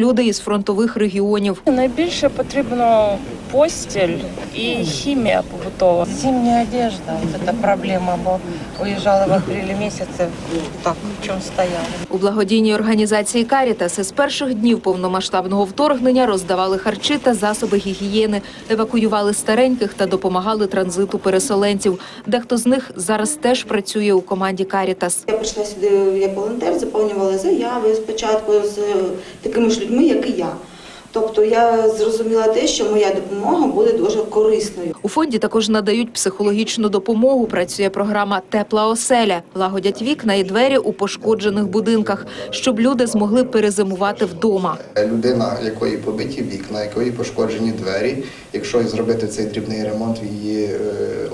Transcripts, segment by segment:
люди із фронтових регіонів. Найбільше потрібно постіль і хімія побутова. Зимняя одежда, это проблема, бо уезжала в апреле месяце, так, в чем стояла. У благодійній організації Карітас із перших днів повномасштабного вторгнення роздавали харчі та засоби гігієни, евакуювали стареньких та допомагали транзиту переселенців. Дехто з них зараз теж працює у команді Карітас. Я прийшла сюди як волонтер, заповнювала заяви спочатку з такими ж людьми, як і я. Тобто я зрозуміла те, що моя допомога буде дуже корисною. У фонді також надають психологічну допомогу. Працює програма Тепла оселя, лагодять вікна і двері у пошкоджених будинках, щоб люди змогли перезимувати вдома. Людина, якої побиті вікна, якої пошкоджені двері, якщо зробити цей дрібний ремонт в її е,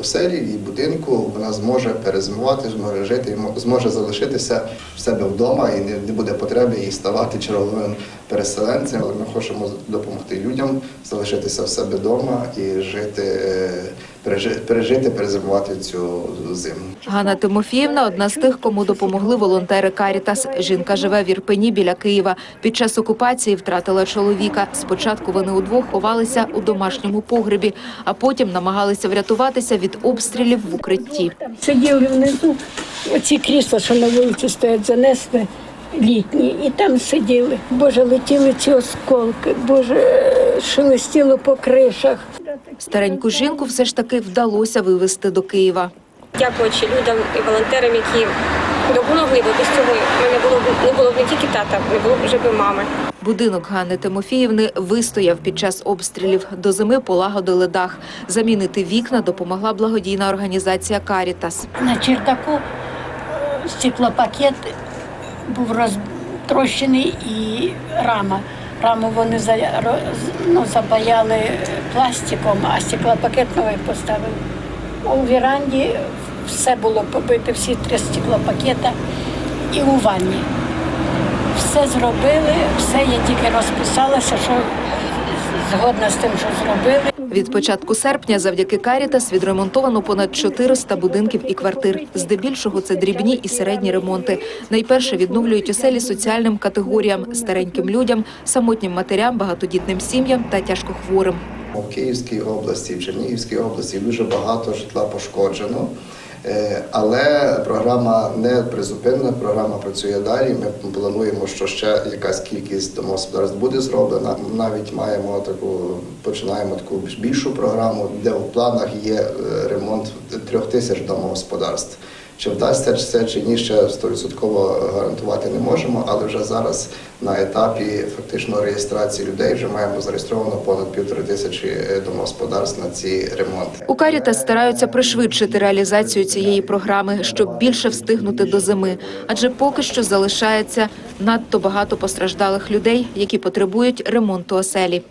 оселі, в її будинку, вона зможе перезимувати, зможе жити, зможе залишитися в себе вдома і не, не буде потреби їй ставати черговим переселенцем. Але ми хочемо допомогти людям залишитися в себе вдома і жити, пережи- пережити, перезимувати цю зиму. Ганна Тимофіївна одна з тих, кому допомогли волонтери Карітас. Жінка живе в Ірпені біля Києва. Під час окупації втратила чоловіка. Спочатку вони удвох ховалися у домашньому погребі, а потім намагалися врятуватися від обстрілів в укритті. Сиділи внизу, оці крісла, що на вулиці стоять, занесли літні, і там сиділи. Боже, летіли ці осколки, Боже, шелестіло по кришах. Стареньку жінку все ж таки вдалося вивезти до Києва. дякуючи людям і волонтерам, які допомогли, бо без цього мене було б не було б не тільки тата, не було б вже б мами. Будинок Ганни Тимофіївни вистояв під час обстрілів. До зими полагодили дах. Замінити вікна допомогла благодійна організація Карітас. На чердаку е, стеклопакет був розтрощений і рама. Раму вони за- ну, запаяли пластиком, а стеклопакет новий поставили. У віранді все було побите, всі три стеклопакета і у ванні. Все зробили, все я тільки розписалася, що згодна з тим, що зробили. Від початку серпня завдяки Карітас відремонтовано понад 400 будинків і квартир. Здебільшого це дрібні і середні ремонти. Найперше відновлюють оселі соціальним категоріям – стареньким людям, самотнім матерям, багатодітним сім'ям та тяжкохворим. У Київській області, в Чернігівській області дуже багато житла пошкоджено. Е, Але програма не призупинена, програма працює далі. Ми плануємо, що ще якась кількість домогосподарств буде зроблена. Навіть маємо таку, починаємо таку більшу програму, де в планах є е, ремонт трьох тисяч домогосподарств. Чи вдасться це чи ні, ще 100% гарантувати не можемо, але вже зараз на етапі фактично реєстрації людей вже маємо зареєстровано понад півтори тисячі е, домогосподарств на ці ремонти. У Карітас стараються пришвидшити реалізацію цієї програми, щоб більше встигнути до зими. Адже поки що залишається надто багато постраждалих людей, які потребують ремонту оселі.